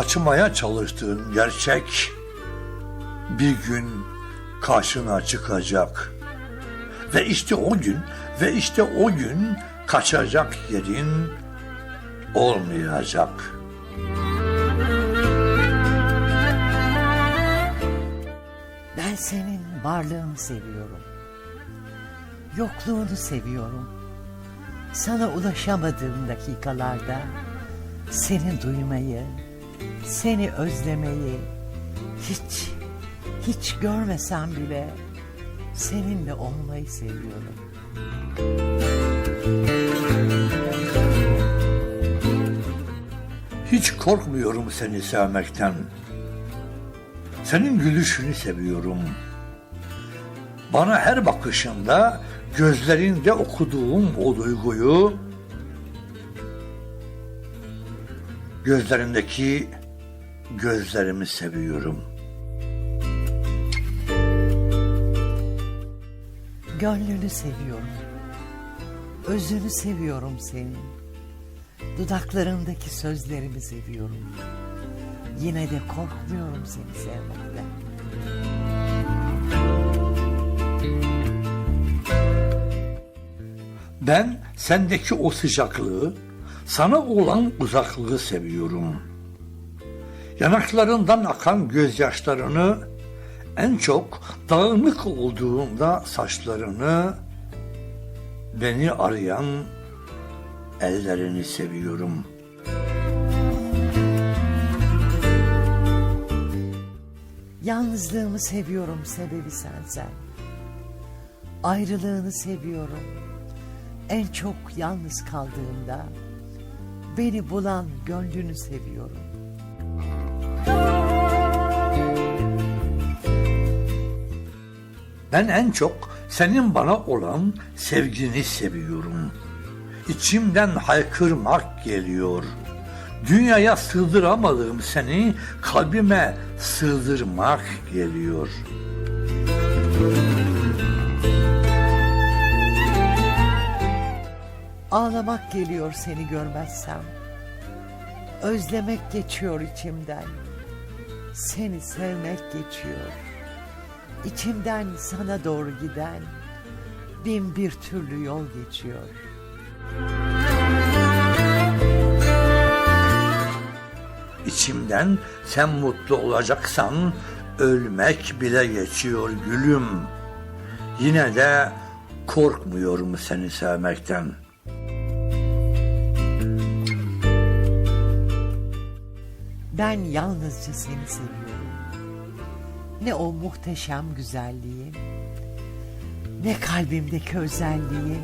kaçmaya çalıştığın gerçek bir gün karşına çıkacak. Ve işte o gün ve işte o gün kaçacak yerin olmayacak. Ben senin varlığını seviyorum. Yokluğunu seviyorum. Sana ulaşamadığım dakikalarda seni duymayı, seni özlemeyi hiç hiç görmesem bile seninle olmayı seviyorum. Hiç korkmuyorum seni sevmekten. Senin gülüşünü seviyorum. Bana her bakışında gözlerinde okuduğum o duyguyu gözlerindeki gözlerimi seviyorum. Gönlünü seviyorum. Özünü seviyorum senin. Dudaklarındaki sözlerimi seviyorum. Yine de korkmuyorum seni sevmekten. Ben sendeki o sıcaklığı, sana olan uzaklığı seviyorum. Yanaklarından akan gözyaşlarını, en çok dağınık olduğunda saçlarını, beni arayan ellerini seviyorum. Yalnızlığımı seviyorum sebebi sensen. Ayrılığını seviyorum. En çok yalnız kaldığımda beni bulan gönlünü seviyorum. Ben en çok senin bana olan sevgini seviyorum. İçimden haykırmak geliyor. Dünyaya sığdıramadığım seni kalbime sığdırmak geliyor. Ağlamak geliyor seni görmezsem. Özlemek geçiyor içimden. Seni sevmek geçiyor. İçimden sana doğru giden bin bir türlü yol geçiyor. İçimden sen mutlu olacaksan ölmek bile geçiyor gülüm. Yine de korkmuyorum seni sevmekten. Ben yalnızca seni seviyorum. Ne o muhteşem güzelliğin, ne kalbimdeki özelliğin,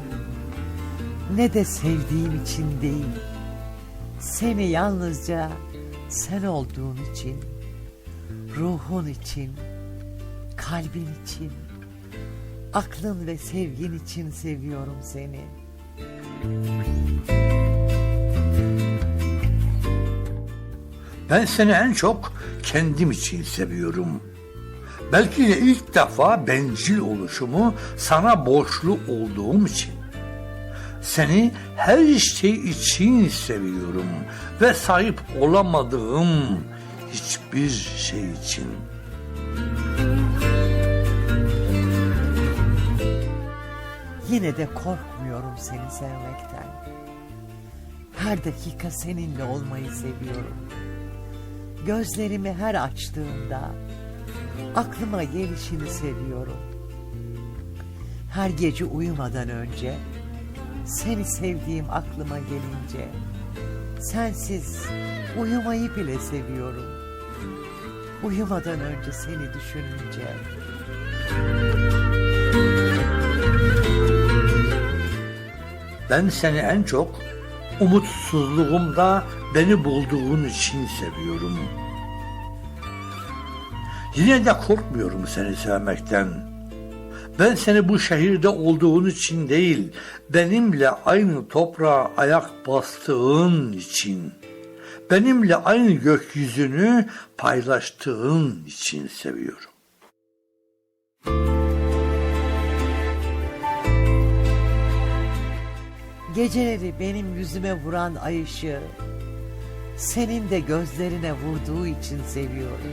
ne de sevdiğim için değil. Seni yalnızca sen olduğun için, ruhun için, kalbin için, aklın ve sevgin için seviyorum seni. Ben seni en çok kendim için seviyorum. Belki de ilk defa bencil oluşumu sana borçlu olduğum için. Seni her şey için seviyorum ve sahip olamadığım hiçbir şey için. Yine de korkmuyorum seni sevmekten. Her dakika seninle olmayı seviyorum. Gözlerimi her açtığımda aklıma gelişini seviyorum. Her gece uyumadan önce seni sevdiğim aklıma gelince sensiz uyumayı bile seviyorum. Uyumadan önce seni düşününce Ben seni en çok umutsuzluğumda beni bulduğun için seviyorum. Yine de korkmuyorum seni sevmekten. Ben seni bu şehirde olduğun için değil, benimle aynı toprağa ayak bastığın için, benimle aynı gökyüzünü paylaştığın için seviyorum. Geceleri benim yüzüme vuran ay ışığı, senin de gözlerine vurduğu için seviyorum.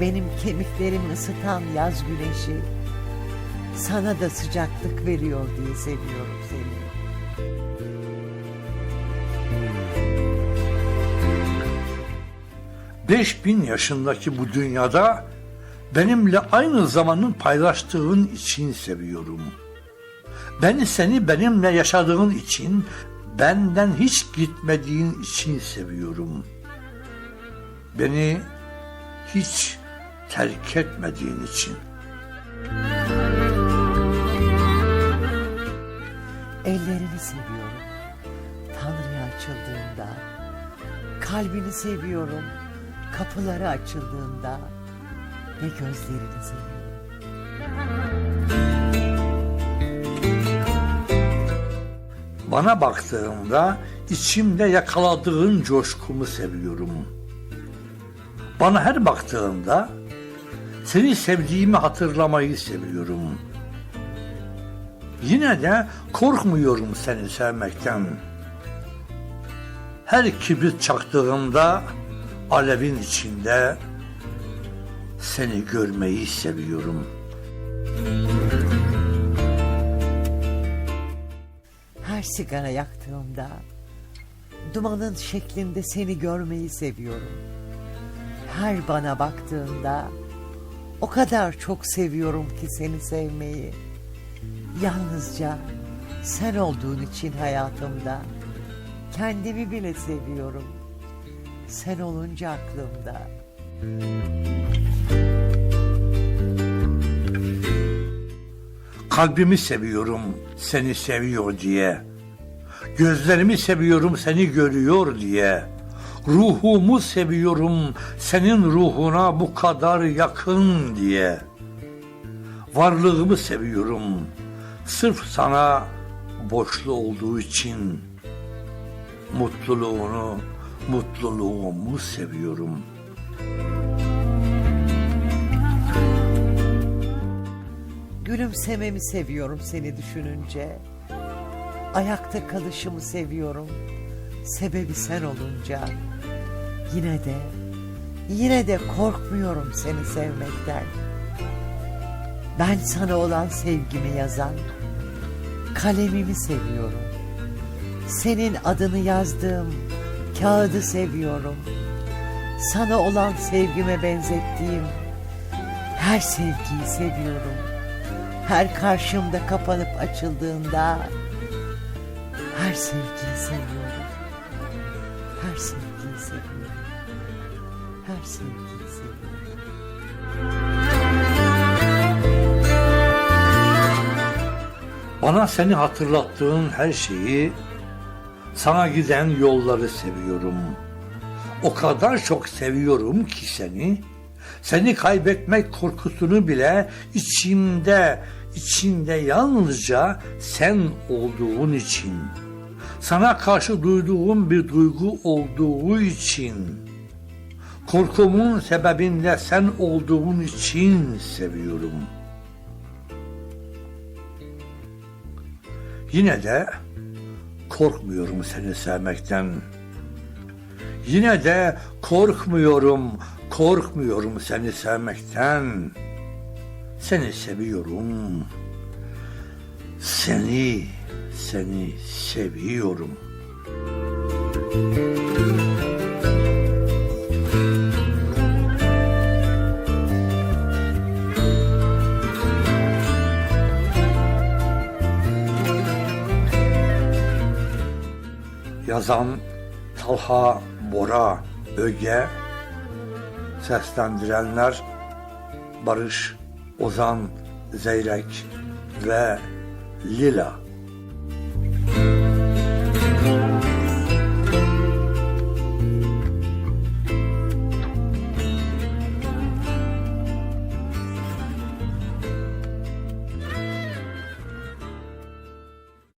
Benim kemiklerimi ısıtan yaz güneşi sana da sıcaklık veriyor diye seviyorum seni. Beş bin yaşındaki bu dünyada benimle aynı zamanın paylaştığın için seviyorum. Ben seni benimle yaşadığın için, benden hiç gitmediğin için seviyorum. Beni hiç terk etmediğin için. Ellerini seviyorum. Tanrı'ya açıldığında. Kalbini seviyorum. Kapıları açıldığında. Ve gözlerini seviyorum. Bana baktığında içimde yakaladığın coşkumu seviyorum. Bana her baktığında seni sevdiğimi hatırlamayı seviyorum. Yine de korkmuyorum seni sevmekten. Her kibrit çaktığımda alevin içinde seni görmeyi seviyorum. Her sigara yaktığımda dumanın şeklinde seni görmeyi seviyorum. Her bana baktığında o kadar çok seviyorum ki seni sevmeyi. Yalnızca sen olduğun için hayatımda kendimi bile seviyorum. Sen olunca aklımda. Kalbimi seviyorum seni seviyor diye. Gözlerimi seviyorum seni görüyor diye. Ruhumu seviyorum senin ruhuna bu kadar yakın diye. Varlığımı seviyorum sırf sana borçlu olduğu için. Mutluluğunu, mutluluğumu seviyorum. Gülümsememi seviyorum seni düşününce. Ayakta kalışımı seviyorum. Sebebi sen olunca. Yine de, yine de korkmuyorum seni sevmekten. Ben sana olan sevgimi yazan kalemimi seviyorum. Senin adını yazdığım kağıdı seviyorum. Sana olan sevgime benzettiğim her sevgiyi seviyorum. Her karşımda kapanıp açıldığında her sevgiyi seviyorum. Her sevgiyi seviyorum. Her sevgiyi seviyorum. Bana seni hatırlattığın her şeyi, sana giden yolları seviyorum. O kadar çok seviyorum ki seni, seni kaybetmek korkusunu bile içimde, içinde yalnızca sen olduğun için, sana karşı duyduğum bir duygu olduğu için, korkumun sebebinde sen olduğun için seviyorum.'' Yine de korkmuyorum seni sevmekten. Yine de korkmuyorum, korkmuyorum seni sevmekten. Seni seviyorum. Seni, seni seviyorum. Yazan Talha Bora Öge Seslendirenler Barış Ozan Zeyrek ve Lila